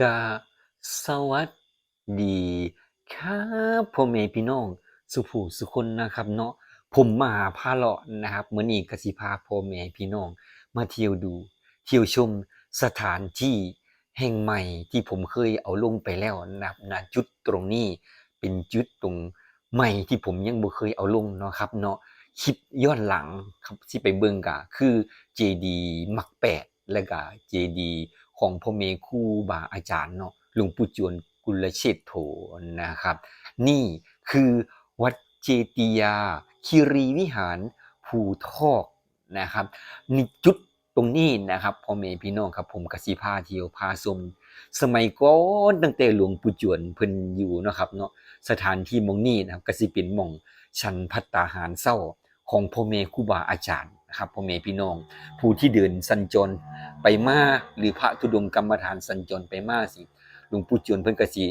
กะสวัสดีครับพ่อแม่พี่น้อง สุผู้สุคนนะครับ เนาะผมมาพาเลาะนะครับมื้อนี้ก็สิพาพ่อแม่พี่น้อง มาเที่ยวดู เที่ยวชมสถานที่แห่งใหม่ที่ผมเคยเอาลงไปแล้วนะครับณจุดตรงนี้เป็นจุดตรงใหม่ที่ผมยังบ่เคยเอาลงเนาะครับเนาะคลิปย้อนหลังครับที่ไปเบิ่งก็คือเจดีมักแปดแล้วก็เจดี ของพ่อแม่ครูบาอาจารย์เนาะหลวงปู่จวนกุลเชษโธนะครับ นี่คือวัดเจติยาคีรีวิหารภูทอกนะครับนี่จุดตรงนี้นะครับพ่อแม่พี่น้องครับผมกสิพาเทียวพาชมสมัยก่อนตั้งแต่หลวงปู่จวนเพิ่นอยู่นะครับเนาะสถานที่มองนี้นะครับกสิเป็นมองชันพัตตาหารเศร้าของพ่อแม่ครูบาอาจารย์ นะครับพ่อแม่พี่น้อง ผู้ที่เดินสัญจรไปมาหรือพระธุดงค์กรรมฐานสัญจรไปมาสิหลวงปู่จวนเพิ่นก็สิ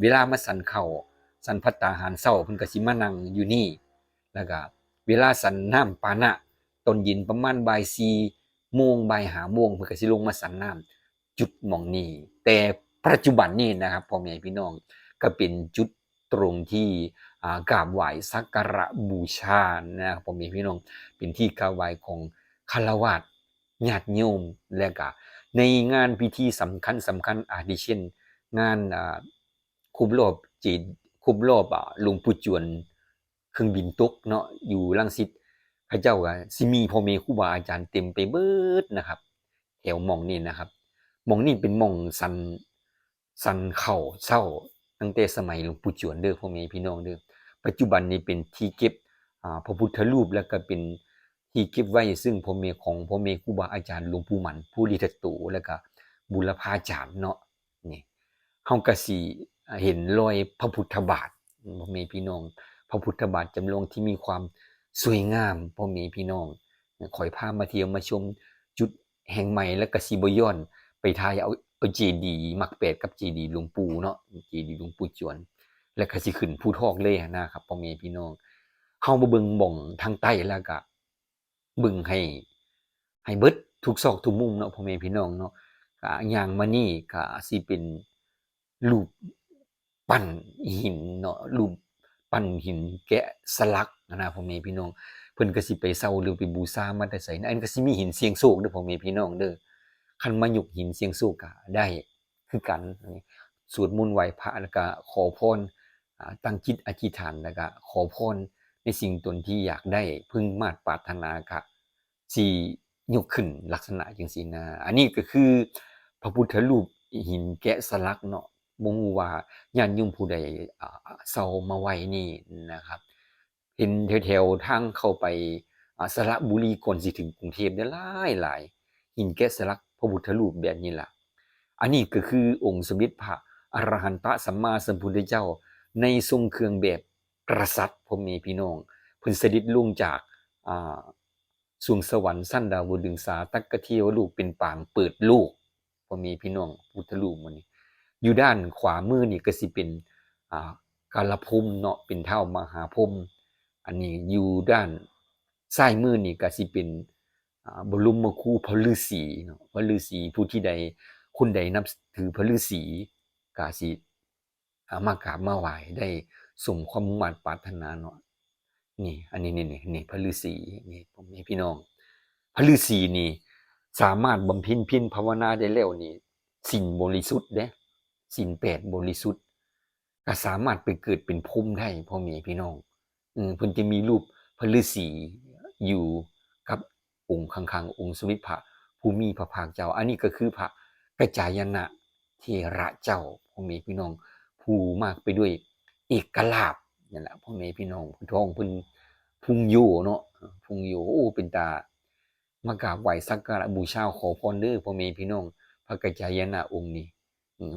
เวลามาสันเข้าสันพัตตาหารเช้าเพิ่นก็สิมานั่งอยู่นี่แล้วก็เวลาสันน้ำปานะตนย็นประมาณบ่าย4โมงบ่าย5โมงเพิ่นก็สิลงมาสันน้ำจุดหม่องนี้แต่ปัจจุบันนี้นะครับพ่อแม่พี่น้องก็เป็นจุดตรงที่ กราบไหว้สักการะบูชานะครับพ่อแม่พี่น้องเป็นที่กราบไหว้ของคารวะญาติโยมและก็ในงานพิธีสำคัญสำคัญอาทิเช่น งานครบรอบจีนครบรอบหลวงปู่จวนเครื่องบินตกเนาะอยู่รังสิตพระเจ้าก็สิมีพ่อแม่ครูบาอาจารย์เต็มไปเบิดนะครับแถวมองนี้นะครับมองนี้เป็นมองสันสันเข่าเศร้าตั้งแต่สมัยหลวงปู่จวนเด้อพ่อแม่พี่น้องเด้อ ปัจจุบันนี้เป็นที่เก็บพระพุทธรูปแล้วก็เป็นที่เก็บไว้ซึ่งพ่อแม่ของพ่อแม่ครูบาอาจารย์หลวงปู่หมันผู้ลิทัตโตแล้วก็บุรพาจารย์เนาะนี่เฮาก็สิเห็นรอยพระพุทธบาทพ่อแม่พี่น้อง พระพุทธบาทจำลองที่มีความสวยงามพ่อแม่พี่น้องขอยพามาเที่ยวมาชมจุดแห่งใหม่แล้วก็สิบย้อนไปทายเอาเอาเจดีย์มักแปดกับเจดีย์หลวงปู่เนาะเจดีย์หลวงปู่จวน แล้วก็สิขึ้นภูทอกเลยนะครับพ่อแม่พี่น้องเฮามาเบิ่งหม่องทางใต้แล้วก็บึงให้ ให้เบิดทุกซอกทุกมุมเนาะพ่อแม่พี่น้องเนาะก็ย่างมานี่ก็สิเป็นรูปปั้นหินเนาะรูปปั้นหินแกะสลักนะพ่อแม่พี่น้องเพิ่นก็สิไปเซาหรือไปบูชามาแต่ไสนะอันก็สิมีหินเสียงโศกเด้อพ่อแม่พี่น้องเด้อคันมาหยกหินเสียงโศกก็ได้คือกันสวดมนต์ไหว้พระแล้วก็ขอพร ตั้งจิตอธิษฐานแล้วก็ขอพรในสิ่งตนที่อยากได้พึงมาตรปรารถนาค่ะสี่ยกขึ้นลักษณะจังสีนะอันนี้ก็คือ พระพุทธรูปหินแกะสลักเนาะบ่ฮู้ว่าญาติโยมผู้ใดอ่าเซามาไว้นี่นะครับ เห็นแถวๆทางเข้าไปสระบุรีก่อนสิถึงกรุงเทพเนี่ยหลายหลายหินแกะสลักพระพุทธรูปแบบนี้ล่ะ อันนี้ก็คือองค์สมเด็จพระอรหันตสัมมาสัมพุทธเจ้า ในทรงเครื่องแบบกษัตริย์พ่อแม่พี่น้องเพิ่นเสด็จลงจากอ่าสวงสวรรค์สั้นดาวดึงสาตักกะเทียวลูกเป็นปางเปิดโลกพ่อม่พี่น้องพุทธรูปมันนี้อยู่ด้านขวามือนี่ก็สิเป็นอ่ากาลพรมเนาะเป็นเท่ามหาพรหมอันนี้อยู่ด้านซ้ายมือนี่ก็สิเป็นอ่าบรมครูพระฤาษีเนาะพระฤาษีผู้ที่ใดคนใดนับถือพระฤาษีก็สิ มากราบมาไหว้ได้สมความมุ่งมั่นปรารถนาเนาะนี่ อันนี้นี่นี่นี่พระฤาษีนี่ผมนี่พี่น้อง พระฤาษีนี่ สามารถบำเพ็ญพียรภาวนาได้แล้วนี่สิ่งบริสุทธิ์เด้สิ่งแปดบริสุทธิ์ก็สามารถไปเกิดเป็นพรหมได้พ่อแม่พี่น้องอืมเพิ่นจะมีรูปพระฤาษีอยู่กับองค์ข้างๆองค์สมเด็จพระภูมิพระภาคเจ้า อันนี้ก็คือพระกระจายนะเทระเจ้าพ่อแม่พี่น้อง ผู้มากไปด้วยเอกลาบนั่แหละพ่อแม่พี่น้องผู้ท้องเพิ่นพุงโยเนาะพุงโยโอ้เป็นตามากราบไหว้สักการะบูชาขอพรเด้อพ่อแม่พี่น้องพระกัจจายนะองค์นี้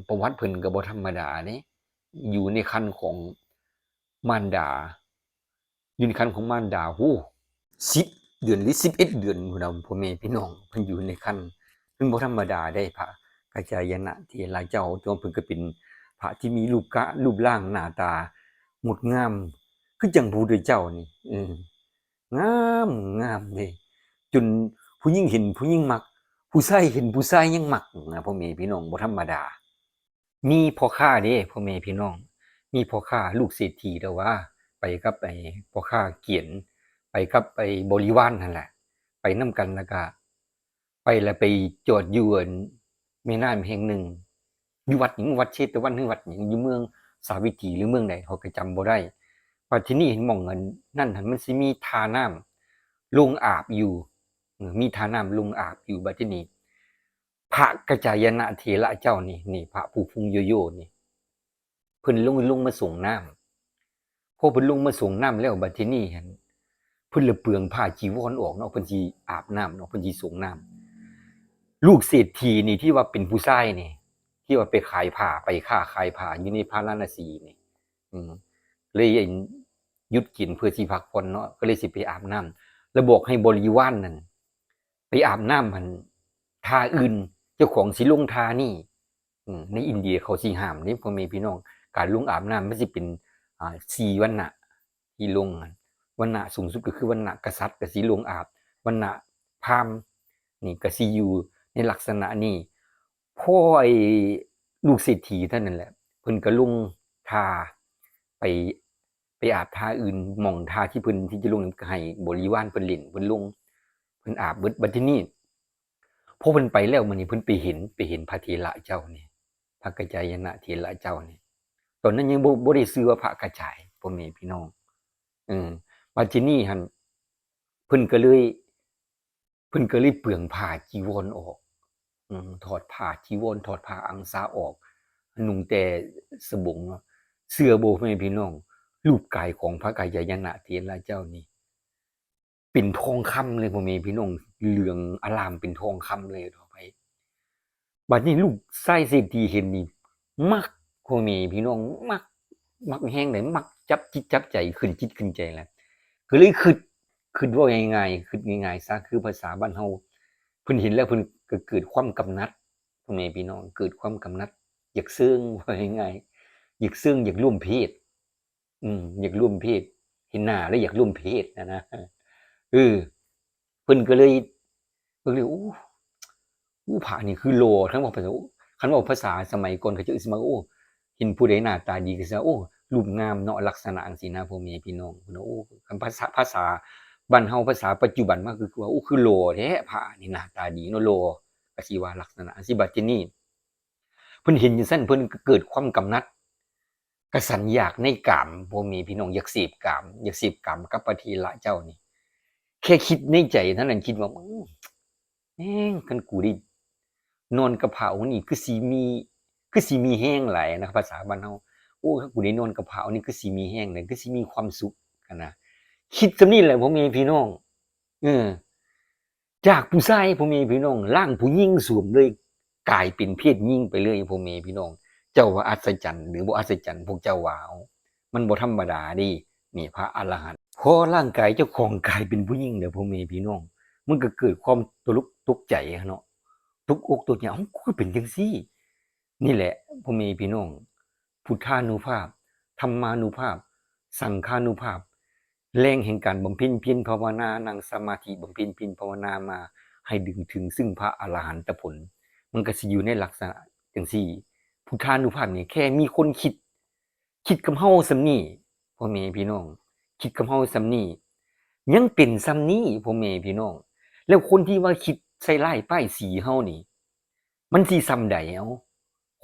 ประวัติเพิ่นก็บ่ธรรมดาเด้อยู่ในคันของมารดาอยู่ในคันของมารดาโอ้10เดือนหรือ11เดือนพุ่นนะพ่อแม่พี่น้องเพิ่นอยู่ในคันเพิ่นบ่ธรรมดาได้พระกัจจายนะที่ลาเจ้าตัวเพิ่นก็เป็น พระที่มีรูปกะรูปร่างหน้าตางดงามคือจังพระพุทธเจ้านี่อองามงามเด้จนผู้หญิงเห็นผู้หญิงมัก ผู้ชายเห็นผู้ชายยังมักนะพ่อแม่พี่น้องบ่ธรรมดา มีพ่อค้าเด้พ่อแม่พี่น้อง มีพ่อค้าลูกเศรษฐีแต่ว่า ไปกับไอ้พ่อค้าเกียน ไปกับไอ้บริวารนั่นแหละ ไปนํกันแล้วก็ไปแล้วไปจอดอยู่อั่นแม่น้ำแห่งหนึ่ง อยู่วัดหยังวัดเชตวันหรือวัดหยังอยู่เมืองสาวิตรีหรือเมืองใดเขาก็จำบ่ได้ว่าที่นี่เห็นมองอันนั่นหั่นมันสิมีท่าน้ำลุงอาบอยู่ มีท่าน้ำลุงอาบอยู่บัดที่นี้พระกัจจายนะเถระเจ้านี่นี่ พระผู้พุงโยโย่นี่เพิ่นลงลงมาส่งน้ำพอเพิ่นลงมาส่งน้ำแล้วบัดที่นี้หั่นเพิ่นละเปลืองผ้าจีวรออกเนาะเพิ่นสิอาบน้ำเนาะเพิ่นสิส่งน้ำลูกเศรษฐีนี่ที่ว่าเป็นผู้ชายนี่ ที่ว่าไปขายผ้าไปค้าขายผ้าอยู่ในพาราณสีนี่อืมเลยหยุดกินเพื่อสิพักผ่อนเนาะก็เลยสิไปอาบน้ำแล้วบอกให้บริวารนนั่นไปอาบน้ำมันทาอื่น เจ้าของสิลงทานี่อืในอินเดียเขาสิห้ามนี่พ่อแม่พี่น้อง การลงอาบน้ำไมันสิเป็นอ่าสีวันนะที่ลงวันนะสูงสุดก็คือวันนะกษัตริย์ก็สิลงอาบวันนะพามนี่ก็สิอยู่ในลักษณะนี้ พ่อไอ้ลูกเศรษฐีท่านั้นแหละเพิ่นก็ลงทาไปไปอาบทาอื่นหม่องทาที่เพิ่นที่จะลุงนึกให้บริวารเพิ่นเล่นเพิ่นลุงเพิ่นอาบเบิดบัดทีนี้พอเพิ่นไปแล้วมื้อนี้เพิ่นไปเห็นไปเห็นพระเถระเจ้านี่พระกัจจายนะเถระเจ้านี่ตอนนั้นยังบ่บ่ได้ชื่อว่าพระกระจายพ่อแม่พี่น้องเออบัดทีนี้หั่นเพิ่นก็เลยเพิ่นก็เลยเปลืองผ้าจีวรออกอืม ถอดผ้าจีวรถอดผ้าอังสาออกนุ่งแต่สบงเสื้อโบพ่อแม่พี่น้องรูปกายของพระกายายนะเถระเจ้านี่เป็นทองคำเลยพ่อแม่พี่น้องเหลืองอลามเป็นทองคำเลยต่อไปบัดนี้ลูกไส้เศรษฐีเห็นนี่มักพ่อแม่พี่น้องมัก มักแห้งเลยมักจับจิตจับใจขึ้นจิตขึ้นใจแหล้วก็เลยคิดคิดว่าง่ายๆคิดง่ายๆซะคือภาษาบ้านเฮา พิ่นเห็นแล้วพิ่นก็เกิดความกำนัดพ่อแม่พี่น้องเกิดความกำนัด อยากซึ้งว่าง่ายๆอยากซึ้งอยากร่วมเพศอืมอยากร่วมเพศเห็นหน้าแล้วอยากร่วมเพศนะนะเออเพิ่นก็เลยเพิ่นเลยโอ้อู้ผานี่คือโลทั้งบอกภาษาคันบอกภาษาสมัยก่อนเขาจะอึสมาโอ้เห็นผู้ใดหน้าตาดีก็สิว่าโอ้รูปงามเนาะลักษณะจังซี่นะพ่อแม่พี่น้องเนว่าโอ้คันภาษาภาษา บ้านเฮาภาษาปัจจุบันมากคือว่าโอ้คือโลแท้ผานี่หน้าตาดีเนาะโลก็สิว่าลักษณะจังซี่บัดทีนี้เพิ่นเห็นจังซั่นเพิ่นก็เกิดความกำนัดกระสันอยากในกามบ่มีพี่น้องอยากเสพกามอยากเสพกามกับพระเถระเจ้านี่ แค่คิดในใจเท่านั้นคิดว่าอื้อแม่งคันกูด้นอนกับเผานี่คือสิมี คือสิมีแห้งหลายนะภาษาบ้านเฮาโอ้กูได้นอนกับเผานี่คือสิมีแห้งเลยคือสิมีความสุขกันนะ คิดซำนี้แหละพ่อแม่พี่น้องเออจากผู้ชายพ่อแม่พี่น้องร่างผู้หญิงสวมเลยกลายเป็นเพศหญิงไปเลยพ่อแม่พี่น้อง เจ้าว่าอัศจรรย์หรือบ่อัศจรรย์พวกเจ้าว่ามันบ่ธรรมดาดินี่พระอรหันต์พอร่างกายเจ้าของกลายเป็นผู้หญิงเด้อพ่อแม่พี่น้องมันก็เกิดความตกลุกตกใจอะเนาะตกอกตกใจเอ้ากูเป็นจังซี่ นี่แหละพ่อแม่พี่น้องพุทธานุภาพธรรมานุภาพ สังฆานุภาพ แรงแห่งการบำเพ็ญเพียรภาวนานั่งสมาธิบำเพ็ญเพียรภาวนามา ให้ดึงถึงซึ่งพระอรหันตผล มันก็สิอยู่ในลักษณะจังซี่พุทธานุภาพนี่แค่มีคนคิด คิดกับเฮาซำนี้พ่อแม่พี่น้อง คิดกับเฮาซำนี้ยังเป็นซำนี้พ่อแม่พี่น้อง แล้วคนที่ว่าคิดใส่ร้ายป้ายสีเฮานี่ มันสิซำใดเอา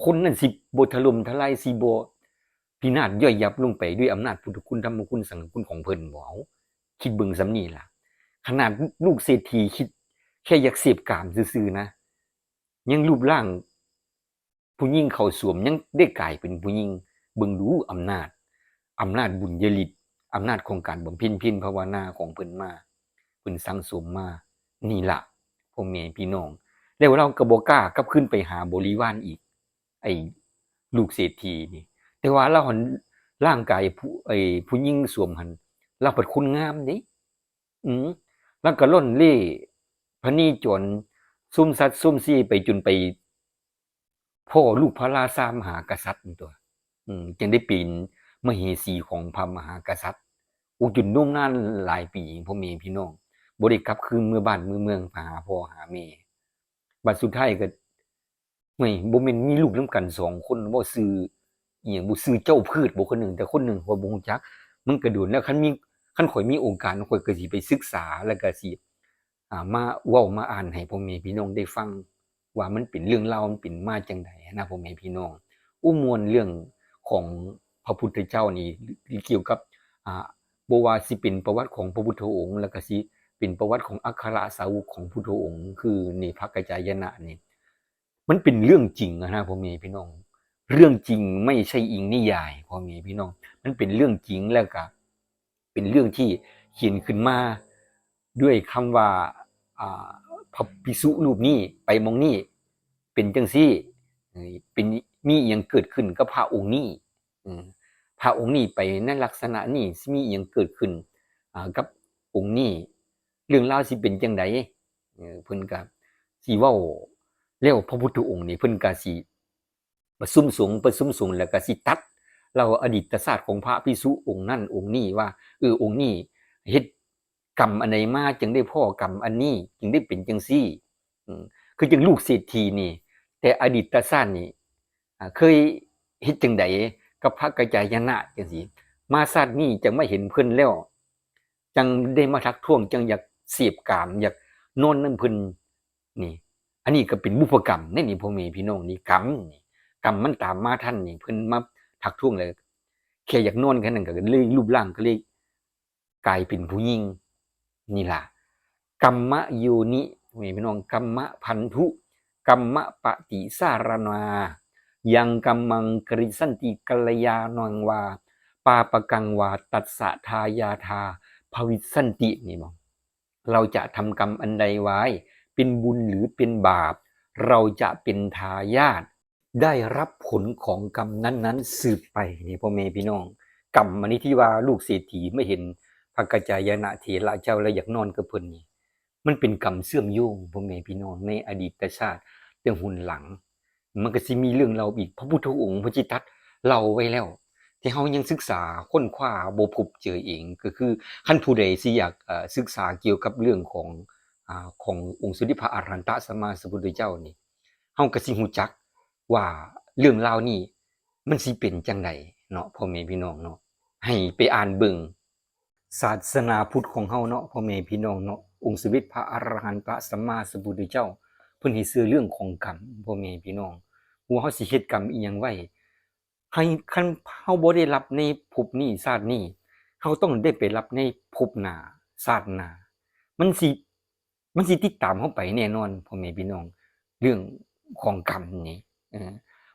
คนนั้นสิบ่ถล่มทลายสิบ่ พินาศย่อยยับลงไปด้วยอำนาจพุทธคุณธรรมคุณสังฆคุณของเพิ่นบ่เอาคิดเบิ่งซำนี้ล่ะ ขนาดลูกเศรษฐีคิด แค่อยากเสพกามซื่อๆนะ ยังรูปร่าง ผู้หญิงเขาสวมยังได้กลายเป็นผู้หญิงเบิ่งดูอำนาจอำนาจบุญยฤทธิ์อำนาจของการบำเพ็ญเพียรภาวนาของเพิ่นมาเพิ่นสั่งสมมานี่ล่ะพ่อแม่พี่น้องแล้วเราก็บ่กล้ากลับขึ้นไปหาบริวารอีก ไอ้ลูกเศรษฐีนี่ แต่ว่าเราหันร่างกายผู้ไอ้ผู้หญิงสวมหันเราเป็นคุณงามเด้อืมแล้วก็ล่นเล่พระนีจนซุ่มซัดซุ่มซี่ไปจนไป พ่อลูกพระราชามหากษัตริย์ตัว อืมจึงได้ปีนมเหสีของพระมหากษัตริย์อุจุนนุ่มนานหลายปีพ่อแม่พี่น้องบ่ได้กลับคืนเมื่อบ้านเมื่อเมืองหาพ่อหาแม่บัดสุดท้ายก็ไม่บ่แม่นมีลูกนํกันสองคนบ่ชื่อ อีหยังบ่ชื่อเจ้าพืชบ่คนหนึ่ง แต่คนหนึ่งข้อยบ่ฮู้จัก มันก็โดนแล้วคันมีคันข้อยมีโอกาสข้อยก็สิไปศึกษาแล้วก็สิอ่ามาเว้ามาอ่านให้พ่อแม่พี่น้องได้ฟัง ว่ามันเป็นเรื่องรามันเป็นมาจังไดนะพ่อแม่พี่น้องอู้มวลเรื่องของพระพุทธเจ้านี่เกี่ยวกับอ่าบวาสิเป็นประวัติของพระพุทธองค์แล้วก็สิเป็นประวัติของอัครสาวกของพุทธองค์ คือนี่พระกัจจายนะนี่มันเป็นเรื่องจริงนะพ่อแม่พี่น้อง เรื่องจริงไม่ใช่อิงนิยายพ่อแม่พี่น้อง มันเป็นเรื่องจริงแล้วก็เป็นเรื่องที่เขียนขึ้นมา ด้วยคำว่าอ่าพระภิกษุรูปนี้ไปมองนี้เป็นจังซี่เป็นมีอิหยังเกิดขึ้นกับพระองค์นี้พระองค์นี้ไปในลักษณะนี้มีอิหยังเกิดขึ้นกับองค์นี้เรื่องราวสิเป็นจังไดเพิ่นก็สิเว้าแล้วพระพุทธองค์นี่เพิ่นก็สิ ประชุมสูงประชุมสูงแล้วก็สิตัด เราอดีตศาสตร์ของพระภิกษุองค์นั้นองค์นี้ว่าเออองค์นี้เฮ็ดกรรมอันใดมาจึงได้พ่อกรรมอันนี้จึงได้เป็นจังซี่อืมคือจังลูกเศรษฐีนี่ แต่อดีตศาสตร์นี่เคยเฮ็ดจังไดกับพระกัจจายนะจังซี่มาชาสตินี้จังไม่เห็นเพิ่นแล้ว จังได้มาทักท้วงจังอยากเสพกามอยากนอนน้ำเพิ่นนี่ อันนี้ก็เป็นบุพกรรมนี่นี่พ่อแม่พี่น้องนี่กรรมนี่ กรรมมันตามมาท่านนี่เพิ่นมาทักท้วงเลยแค่อยากนอนแค่นั้นก็เลยรูปร่างก็เลยกลายเป็นผู้หญิงนี่ล่ะกรรมะโยนิพ่อแม่พี่น้องกรรมะพันธุกรรมะปฏิสารนา ยังกัมมังกริสันติกัลยาณังวา ปาปกังวา ตัสสะทายาทาภวิสันตินี่มองเราจะทำกรรมอันใดไว้ เป็นบุญหรือเป็นบาป เราจะเป็นทายาท ได้รับผลของกรรมนั้นๆ สืบไปนี่พ่อแม่พี่น้อง กรรมอันนี้ที่ว่าลูกเศรษฐีไม่เห็นพระกัจจายนะเถระเจ้าแล้วอยากนอนกับเพิ่นนี่มันเป็นกรรมเสื่อมโยงพ่อแม่พี่น้องในอดีตชาติเรื่องหุ่นหลัง มันก็สิมีเรื่องเราอีกพระพุทธองค์พระจิตตัดเล่าไว้แล้ว ที่เฮายังศึกษาค้นคว้าบ่พบเจอเองก็คือคันผู้ใดสิอยากศึกษาเกี่ยวกับเรื่องของอขององค์สมเด็จพระอรหันตสัมมาสัมพุทธเจ้านี่เฮาก็สิฮู้จัก ว่าเรื่องราวนี้มันสิเป็นจังไดเนาะพ่อแม่พี่น้องเนาะให้ไปอ่านเบิ่งศาสนาพุทธของเฮาเนาะพ่อแม่พี่น้องเนาะองค์สมเด็จพระอรหันต์พระสัมมาสัมพุทธเจ้าเพิ่นให้เชื่อเรื่องของกรรมพ่อแม่พี่น้องว่าเฮาสิเฮ็ดกรรมอีหยังไว้ให้คันเฮาบ่ได้รับในภพนี้ชาตินี้เฮาต้องได้ไปรับในภพหน้าชาติหน้ามันสิมันสิติดตามเฮาไปแน่นอนพ่อแม่พี่น้อง เรื่องของกรรมนี่เออ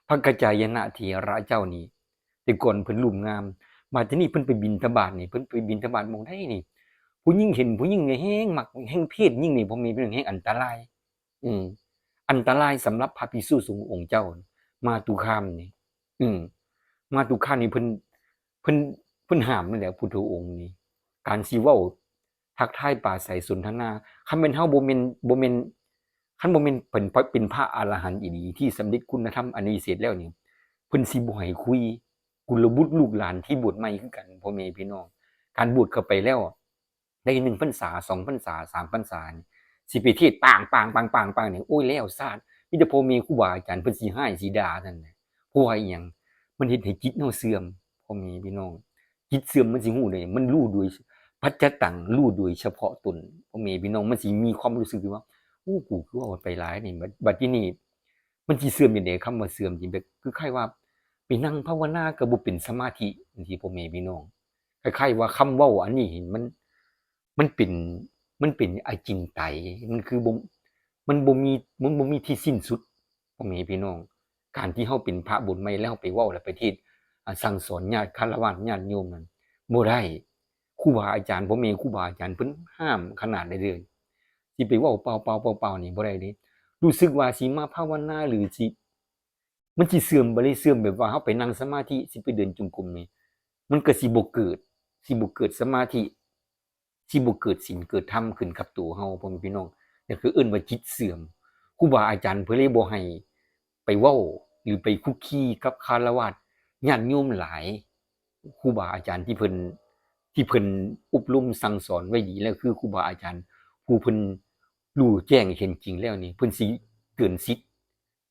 พระกัจจายนะเถระเจ้านี่แต่ก่อนเพิ่นรูปงาม มาที่นี่เพิ่นไปบิณฑบาตนี่เพิ่นไปบิณฑบาตมองได้นี่ ผู้หญิงเห็นผู้หญิงนี่แฮงมักแฮงเพศยิ่งนี่พ่อแม่พี่น้องแฮงอันตราย อืมอันตรายสำหรับพระภิกษุสงฆ์องค์เจ้า มาตุคามนี่ อืมมาตุคามนี่เพิ่นเพิ่นเพิ่นห้ามนั่นแหละพุทธองค์นี่การสิเว้าทักทายปราศัยสนทนาคันแม่นเฮาบ่แม่นบ่แม่น คันบ่แม่นเพิ่นเป็นพระอรหันต์อีหลีที่สำเร็จคุณธรรมอันนี้เสร็จแล้วนี่เพิ่นสิบ่ให้คุย กุลบุตรลูกหลานที่บวชใหม่คือกันพ่อแม่พี่น้อง การบวชเข้าไปแล้ว ได้หนึ่งพรรษาสองพรรษาสามพรรษานี่สิไปเทศปางปางปางปางปางนี่โอ้ยแล้วซาดมีแต่พ่อแม่ครูบาอาจารย์เพิ่นสิให้สิด่านั่นแหละเพราะว่าอีหยังมันเฮ็ดให้จิตเฮาเสื่อมพ่อแม่พี่น้อง จิตเสื่อมมันสิฮู้ได้มันรู้โดยปัจจตังรู้โดยเฉพาะตนพ่อแม่พี่น้องมันสิมีความรู้สึกว่า อ้กูคือว่าไปหลายนี่บัดที่นี่มันสิเสื่อมจังได๋คำว่าเสื่อมจริงแบบคือคล้ายว่าไปนั่งภาวนาก็บ่เป็นสมาธิจังซี่พ่อแม่พี่น้องคล้ายๆว่าคำเว้าอันนี้เห็นมัน มันเป็นมันเป็นไอจิงไตมันคือบ่มันบ่มีมันบ่มีที่สิ้นสุดพ่อแม่พี่น้อง การที่เฮาเป็นพระบุญใหม่แล้วไปเว้าแล้วไปทศน์อ่สั่งสอนญาติคารวะญาติโยมนั้นบ่ได้ครูบาอาจารย์พ่อแม่ครูบาอาจารย์เพิ่นห้ามขนาดใดเลย สิไปว่าเว้าเปล่าๆเปล่านี่บ่ได้เด้รู้สึกว่าสิมาภาวนาหรือสิมันสิเสื่อมบ่ได้เสื่อมแบบว่าเฮาไปนั่งสมาธิสิไปเดินจงกรมนี่มันก็สิบ่เกิดสิบ่เกิดสมาธิสิบ่เกิดศีลเกิดธรรมขึ้นกับตัวเฮาพ่อแม่พี่น้องนั่คือเอิ้นว่าจิตเสื่อมครูบาอาจารย์เพิ่นเลยบ่ให้ไปเว้าหรือไปคุกคีกับคารวะญาติโยมหลายครูบาอาจารย์ที่เพิ่นที่เพิ่นอบรมสั่งสอนไว้ดีแล้วคือครูบาอาจารย์ผู้เพิ่น รู้แจ้งเห็นจริงแล้วนี่เพิ่นสิเตือนสิทธิ์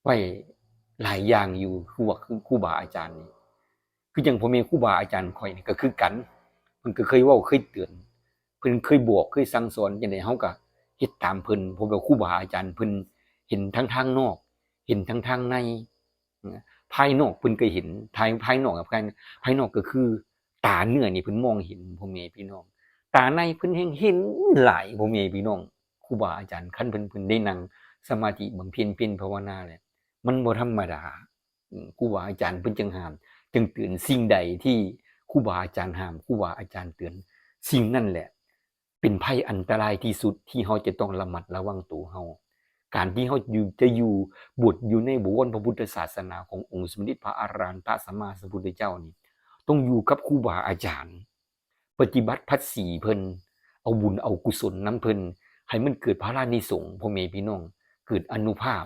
ไว้หลายอย่างอยู่คือว่าคือครูบาอาจารย์นี่คือจังพ่อแม่ครูบาอาจารย์ข่อยนี่ก็คือกันเพิ่นก็เคยเว้าเคยเตือนเพิ่นเคยบอกเคยสั่งสอนจังได๋เฮาก็เฮ็ดตามเพิ่นเพราะว่าครูบาอาจารย์เพิ่นเห็นทั้งทางนอก เห็นทั้งทางในภายนอกเพิ่นก็เห็นภายภายนอกกับภายภายนอกก็คือ ตาเนื้อนี่เพิ่นมองเห็นพ่อแม่พี่น้อง ตาในเพิ่นแฮงเห็นหลายพ่อแม่พี่น้อง ครูบาอาจารย์คันเพิ่นเพิ่นได้นั่งสมาธิบำเพ็ญเป็นภาวนาแล้วมันบ่ธรรมดาครูบาอาจารย์เพิ่นจึงห้าม จึงเตือนสิ่งใดที่ครูบาอาจารย์ห้ามครูบาอาจารย์เตือนสิ่งนั่นแหละ เป็นภัยอันตรายที่สุดที่เราจะต้องระมัดระวังตัวเราการที่เราอยู่จะอยู่บวชอยู่ในบวรพระพุทธศาสนาขององค์สมเด็จพระอรหันตสัมมาสัมพุทธเจ้านี่ ต้องอยู่กับครูบาอาจารย์ ปฏิบัติพัดสีเพิ่นเอาบุญเอากุศลน้ำเพิ่น ให้มันเกิดพระรานิสงส์พ่อแม่พี่น้องเกิดอนุภาพ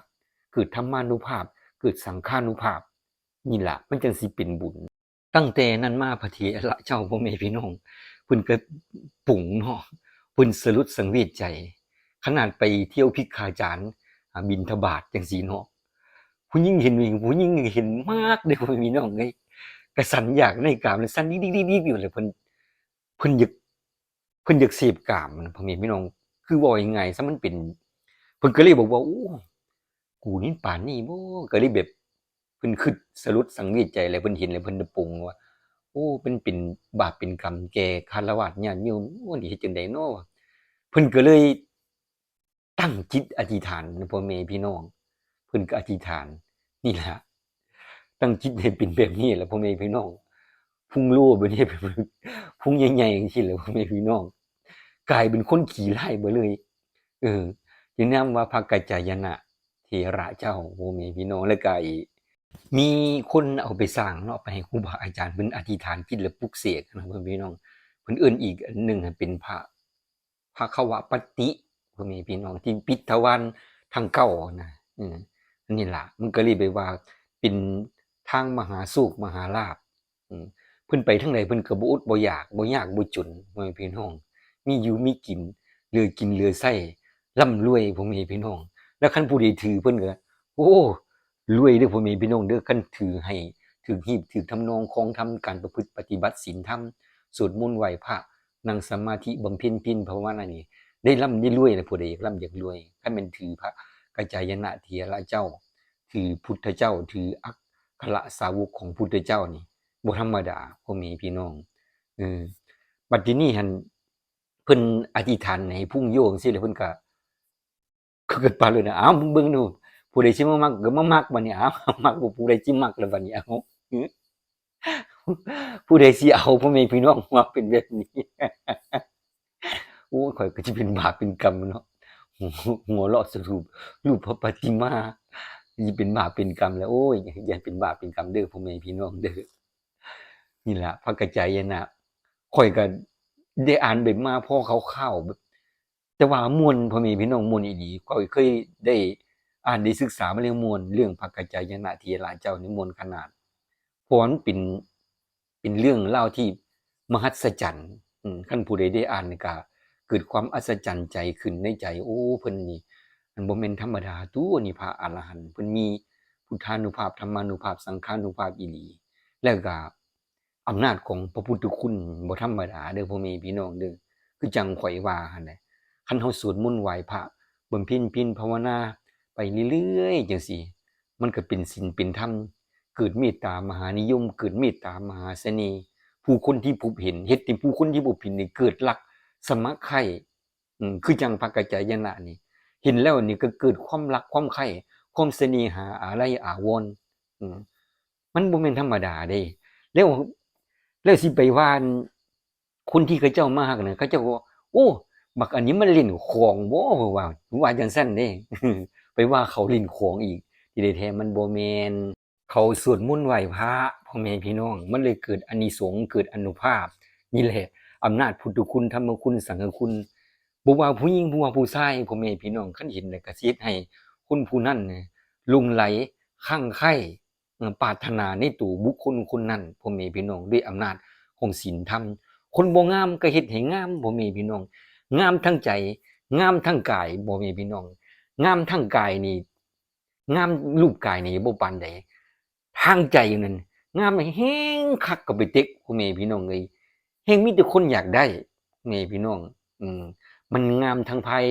เกิดธรรมานุภาพ เกิดสังฆานุภาพนี่ล่ะมันจังสิเป็นบุญ ตั้งแต่นั้นมาพระเถระเจ้าพ่อแม่พี่น้องเพิ่นก็ปุ๋งเนาะเพิ่นสรุดสังเวชใจ ขนาดไปเที่ยวพิกขาจารย์บินทบาทจังซี่เนาะผู้หญิงเห็นวิ่งผู้หญิงเห็นมากเด้อพ่อแม่พี่น้องเอ้กระสันอยากในกามเลยสันดิกๆๆๆอยู่เลยเพิ่นเพิ่นอยากเพิ่นอยากเสพกามพ่อแม่พี่น้อง คือเว้ายังไงซะมันเป็นเพิ่นก็เลยบอกว่าโอ้กูนี่ป่านนี้บ่ก็เลยแบบเพิ่นคิดสรุดสังเวชใจเลยเพิ่นเห็นแล้วเพิ่นได้ปรุงว่า โอ้เป็นเป็นบาปเป็นกรรมแก่คฤหัสถ์ญาติโยมโอ้นี่เฮ็ดจังได๋เนาะเพิ่นก็เลยตั้งจิตอธิษฐานพ่อแม่พี่น้องเพิ่นก็อธิษฐาน นี่ล่ะตั้งจิตให้เป็นแบบนี้แหละพ่อแม่พี่น้องพุ่งโลบ่ได้พุ่งใหญ่ๆจังซี่แหละพ่อแม่พี่น้อง กลายเป็นคนขี้ร้ายเบิดเลย เออจึงนามว่าพระกัจจายนะเถระเจ้าพ่อแม่พี่น้องแล้วก็อีกมีคนเอาไปสร้างเนาะไปให้ครูบาอาจารย์เพิ่นอธิษฐานจิตแล้วปลุกเสกนะเพิ่นพี่น้องเพิ่นอิ้นอีกหนึ่งเป็นพระพระขวปฏิพ่อแม่พี่น้องที่ปิดทวารทางเก้านะอืมอันนี้ล่ะมันก็เลยไปว่าเป็นทางมหาสุขมหาลาภอืมเพิ่นไปทางใดเพิ่นก็บ่อดบ่อยากบ่ยากบ่จุนพ่อแม่พี่น้อง มีอยู่มีกินเหลือกินเหลือใช้ร่ำรวยพ่อแม่พี่น้อง แล้วคันผู้ใดถือเพิ่นก็โอ้รวยเด้อพ่อแม่พี่น้องเด้อคันถือให้ถือหีบถือทำนองของทำการประพฤติปฏิบัติศีลธรรมสวดมนต์ไหวพระนั่งสมาธิบำเพ็ญเพียรภาวนานี่ได้ร่ำได้รวยนะผู้ใดอยากร่ำอยากรวยคันแม่นถือพระกัจจายนะเถระเจ้า ถือพุทธเจ้าถืออัคคสาวกของพุทธเจ้านี่บ่ธรรมดาพ่อแม่พี่น้องเออบัดนี้หัน เพิ่นอธิษฐานให้พุ่งโยงซี่แหละเพิ่นก็เขาเกิดปาเลยนะอ้าวมึงเบิ่งดูผู้ใดสิมามักก็มามักบัดนี้อ้าวมักบ่ผู้ใดสิมักแล้วบัดนี้อ้าผู้ใดสิเอาพ่อแม่พี่น้องมาเป็นแบบนี้โอ้ข่อยก็สิเป็นบาปเป็นกรรมเนาะหัวเราะสรุปรูปพระปฏิมาสิเป็นบาปเป็นกรรมแล้วโอ้ยอย่าเป็นบาปเป็นกรรมเด้อพ่อแม่พี่น้องเด้อนี่ล่ะพระกัจจายนะข่อยก็ ได้อ่านแบบมาพ่อคร่าวๆแบบแต่ว่ามวลพอม่พี่น้องมวลอีหลีก็เคยได้อ่านได้ศึกษามาเรื่องมวลเรื่องพระกจจายนะทียราเจ้านี่มวลขนาดเพราะว่ามันเป็นเป็นเรื่องเล่าที่มหัศจรรย์อืมคันผู้ใดได้อ่านก็เกิดความอัศจรรย์ใจขึ้นในใจ โอ้เพิ่นนี่มันบ่แม่นธรรมดาตัวนี่พระอรหันต์เพิ่นมีพุทธานุภาพธรรมานุภาพสังฆานุภาพอีหลีแล้วก็ อำนาจของพระพุทธคุณบ่ธรรมดาเด้อพ่อแม่พี่น้องเด้อคือจังข่อยว่าหั่นแหละคันเฮาสวดมนต์ไหว้พระบำเพ็ญพียรภาวนาไปเรื่อยๆจังซี่ มันก็เป็นศีลเป็นธรรมเกิดเมตตามหานิยม เกิดเมตตามหาเสน่ห์ผู้คนที่พบเห็นเฮ็ดให้ผู้คนที่พบเห็นนี่เกิดรักสมัครใคร่อืมคือจังพระกัจจายนะนี่ เห็นแล้วนี่ก็เกิดความรักความใคร่ความเสน่หาอะไรอาวรอืมมันบ่แม่นธรรมดาเด้แล้ว แล้วสิไปว่านคนที่เขาเจ้ามาฮักน่ะเขาเจ้าว่าโอ้บักอันนี้มันเล่นของบ่ว่าว่าจังซั่นเด้ไปว่าเขาเล่นของอีก ที่ได้แท้มันบ่แมนเขาสวดมนต์ไหวพระพ่อแม่พี่น้อง มันเลยเกิดอานิสงส์เกิดอนุภาพ นี่แหละอำนาจพุทธคุณธรรมคุณสังฆคุณบ่ว่าผู้หญิงบ่ว่าผู้ชายพ่อแม่พี่น้องคันเห็นแล้วก็สิเฮ็ดให้คนผู้นั้นน่ะหลงไหลคลั่งไคล้เอ่ ปรารถนาในตัวบุคคลคนนั้นพ่อแม่พี่น้องด้วยอำนาจของศีลธรรม คนบ่งามก็เฮ็ดให้งามพ่อแม่พี่น้อง งามทั้งใจ งามทั้งกายบ่แม่พี่น้อง งามทั้งกายนี่งามรูปกายนี่บ่ปานใดทางใจนั่นงามแฮงคักก็ไปเต็กพ่อแม่พี่น้องเอ้ยแฮงมีแต่คนอยากได้แม่พี่น้อง อืมมันงามทั้งภาย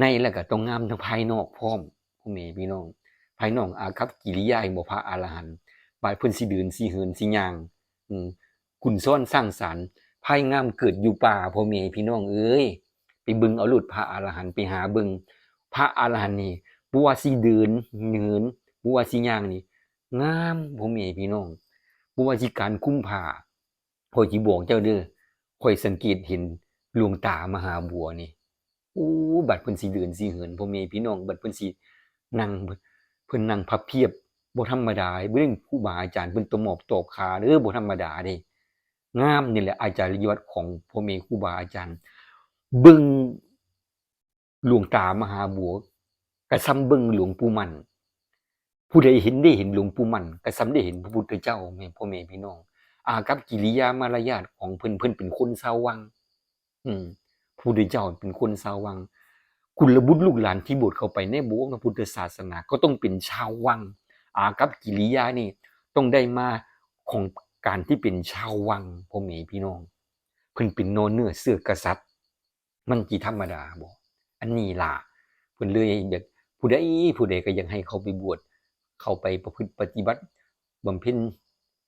ในแล้วก็ต้องงามทั้งภายนอกพร้อมพ่อแม่พี่น้อง ภายนอกอาคับกิริยาแห่งบ่พระอรหันต์บาดเพิ่นสิเดินสิเหินสิย่างอืมคุณซ้อนสร้างสรรค์ภายงามเกิดอยู่ป่าพ่อแม่พี่น้องเอ้ยไปบิ่งเอาหลุดพระอรหันต์ไปหาบิ่งพระอรหันต์นี่บ่ว่าสิเดินเหินบ่ว่าสิย่างนี่งามพ่อแม่พี่น้องบ่ว่าสิการคุ้มผ้าข่อยสิบอกเจ้าเด้อข่อยสังเกตเห็นหลวงตามหาบัวนี่โอ้บัดเพิ่นสิเดินสิเหินพ่อแม่พี่น้องบัดเพิ่นสินั่ง เพิ่นนั่งพับเพียบบ่ธรรมดาเบิ่องครูบาอาจารย์เพิ่นตะหมอบตอบขาเด้อบ่ธรรมดาเด้งามนี่แหละอาจารย์ยศของพ่อแม่ครูบาอาจารย์ เบิ่งหลวงตามหาบัวก็ซ้ำเบิ่งหลวงปู่มันผู้ใดเห็นได้เห็นหลวงปู่มันก็ซ้ำได้เห็นพระพุทธเจ้าแม่พ่อแม่พี่น้อง อากับกิริยามารยาทของเพิ่นเพิ่นเป็นคนชาววัง อืมพระพุทธเจ้าเป็นคนชาววัง กุลบุตรลูกหลานที่บวชเข้าไปในบสถ์พระพุทธศาสนาก็ต้องเป็นชาววัง อากับกิริยานี่ต้องได้มาของการที่เป็นชาววังพ่อแม่พี่น้อง เพิ่นเป็นโนเนื้อเสื้อกษัตริย์ มันกี่ธรรมดาบ่อันนี้ล่ะเพิ่นเลยอยากผู้ใดผู้ใดก็ยังให้เขาไปบวชเข้าไปประพฤติปฏิบัติบำเพ็ญ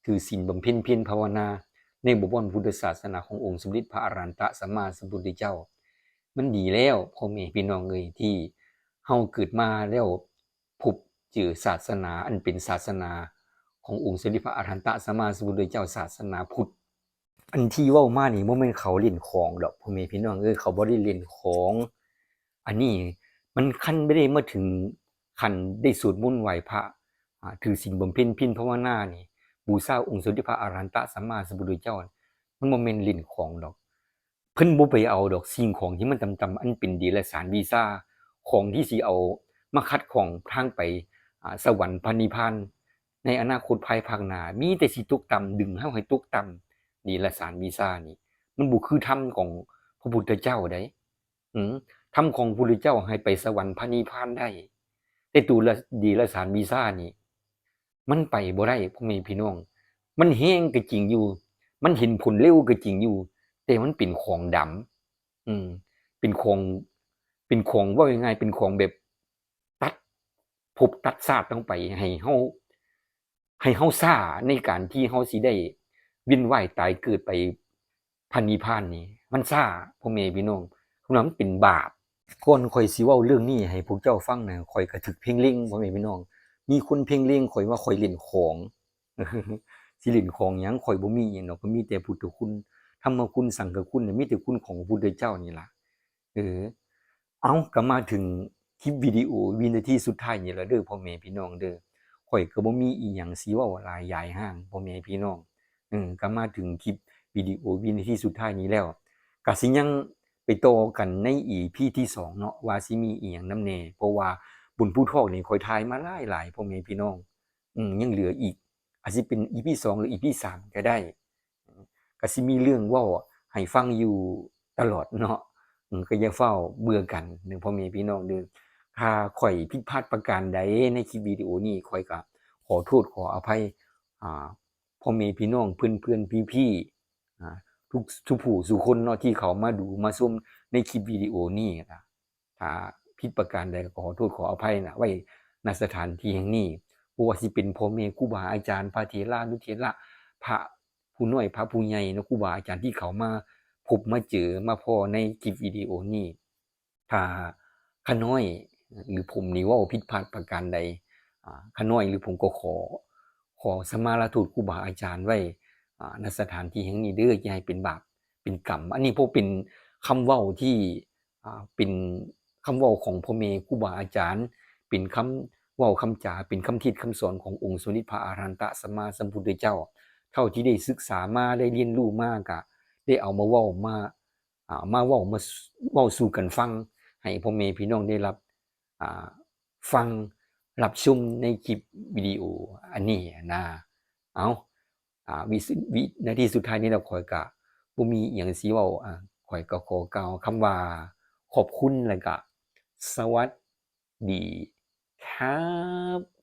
ถือศีลบำเพ็ญเพียรภาวนา ในบวรพุทธศาสนาขององค์สมเด็จพระอรันตสัมมาสัมพุทธเจ้า มันดีแล้วพ่อแม่พี่น้องเอ้ยที่เฮาเกิดมาแล้วพบเจอศาสนาอันเป็นศาสนาขององค์สมเด็จพระอรหันตสัมมาสัมพุทธเจ้าศาสนาพุทธอันที่เว้ามานี่บ่แม่นเขาเล่นของดอกพ่อแม่พี่น้องเอ้ยเขาบ่ได้เล่นของ อันนี้มันคั้นไม่ได้มาถึงคันได้สวดมนต์ไหวพระอ่าถือศีลบำเพ็ญเพียรภาวนานี่บูชาองค์สมเด็จพระอรหันตสัมมาสัมพุทธเจ้ามันบ่แม่นเล่นของดอก เพิ่นบ่ไปเอาดอกสิ่งของที่มันต่ำๆอันเป็นเดรัจฉานวีซ่าของที่สิเอามาคัดของทางไปอ่าสวรรค์พระนิพพานในอนาคตภายภาคหน้ามีแต่สิตกต่ำดึงเฮาให้ตกต่ำนี่ละสารวีซ่านี่ มันบ่คือธรรมของพระพุทธเจ้าได้อืมธรรมของพระพุทธเจ้าให้ไปสวรรค์พระนิพพานได้ แต่ตัวละดีละสารวีซ่านี่ มันไปบ่ได้พ่อแม่พี่น้อง มันแห้งก็จริงอยู่ มันเห็นผลเร็วก็จริงอยู่ แต่มันเป็นของดำอืม เป็นของ เป็นของว่ายังไง เป็นของแบบตัดภพตัดชาติลงไป ให้เฮาให้เฮาซ่าในการที่เฮาสิได้วียนว่ายตายเกิดไปพันนิพพานนี่มันซ่าพ่อแม่พี่น้องเพราะนั้นมันเป็นบาปก่อนข่อยสิเว้าเรื่องนี้ให้พวกเจ้าฟังนะข่อยก็ถึกเพ่งเล็งพ่อแม่พี่น้อง มีคนเพ่งเล็งข่อยว่าข่อยเล่นของสิเล่นของหยังข่อยบ่มีหยังดอกก็มีแต่พุทธคุณ ธรรมคุณสังฆคุณเนี่ยมีแต่คุณของพระพุทธเจ้านี่ละเออเอาก็มาถึงคลิปวิดีโอวินาทีสุดท้ายนี่ล้วเด้อพ่อแม่พี่น้องเด้อข่อยก็บ่มีอีหยังสิเว้าลายยายห้างพ่อแม่พี่น้องเออก็มาถึงคลิปวิดีโอวินาทีสุดท้ายนี้แล้วก็สิยังไปต่อกันใน EP ที่สองเนาะว่าสิมีอีหยังน้ำแน่เพราะว่าบุญผู้ทอกนี่ข่อยถ่ายมาหลายๆพ่อแม่พี่น้องอืมยังเหลืออีกอาจสิเป็น EP สองหรือ EP สามก็ได้ ก็สิมีเรื่องว้าให้ฟังอยู่ตลอดเนาะก็อย่าเฝ้าเบื่อกันเด้อพ่อแม่พี่น้องเด้อถ้าข่อยผิดพลาดประการใดในคลิปวิดีโอนี้ข่อยก็ขอโทษขออภัยอ่าพ่อแม่พี่น้องเพื่อนๆพี่ๆอ่าทุกทุกผู้ทุคนเนาะที่เขามาดูมาชมในคลิปวิดีโอนี้นะถ้าผิดประการใดก็ขอโทษขออภัยนะไว้ณสถานที่แห่งนี้บ่ว่าสิเป็นพ่อแม่ครูบาอาจารย์พระเถระนุเถระพระ ผู้น้อยพระผู้ใหญ่นะครูบาอาจารย์ที่เขามาพบมาเจอมาพอในคลิปวิดีโอนี้ถ้าข้าน้อยหรือผมนี่ว่าผิดพลาดประการใดข้าน้อยหรือผมก็ขอ ขอสมาลาทูตครูบาอาจารย์ไว้อ่าณสถานที่แห่งนี้เด้ออย่าให้เป็นบาปเป็นกรรม อันนี้พวกเป็นคำเว้าที่เป็นคำเว้าของพ่อแม่ครูบาอาจารย์ เป็นคำเว้าคำจาเป็นคำทิศคำสอนขององค์สมเด็จพระอรันตะสมมาสัมพุทธเจ้า เท่าที่ได้ศึกษามาได้เรียนรู้มากะได้เอามาเว้ามาอ่ามาเว้ามาเว้าสู่กันฟัง ให้พ่อแม่พี่น้องได้รับอ่าฟังรับชมในคลิปวิดีโออันนี้นะเอาอ่าวิสวินาทีสุดท้ายนี้เราคอยกะบ่มีอย่างสิเว้าอ่าขอยก็ขอกล่าวคำว่าขอบคุณแล้วก็สวัสดีครับ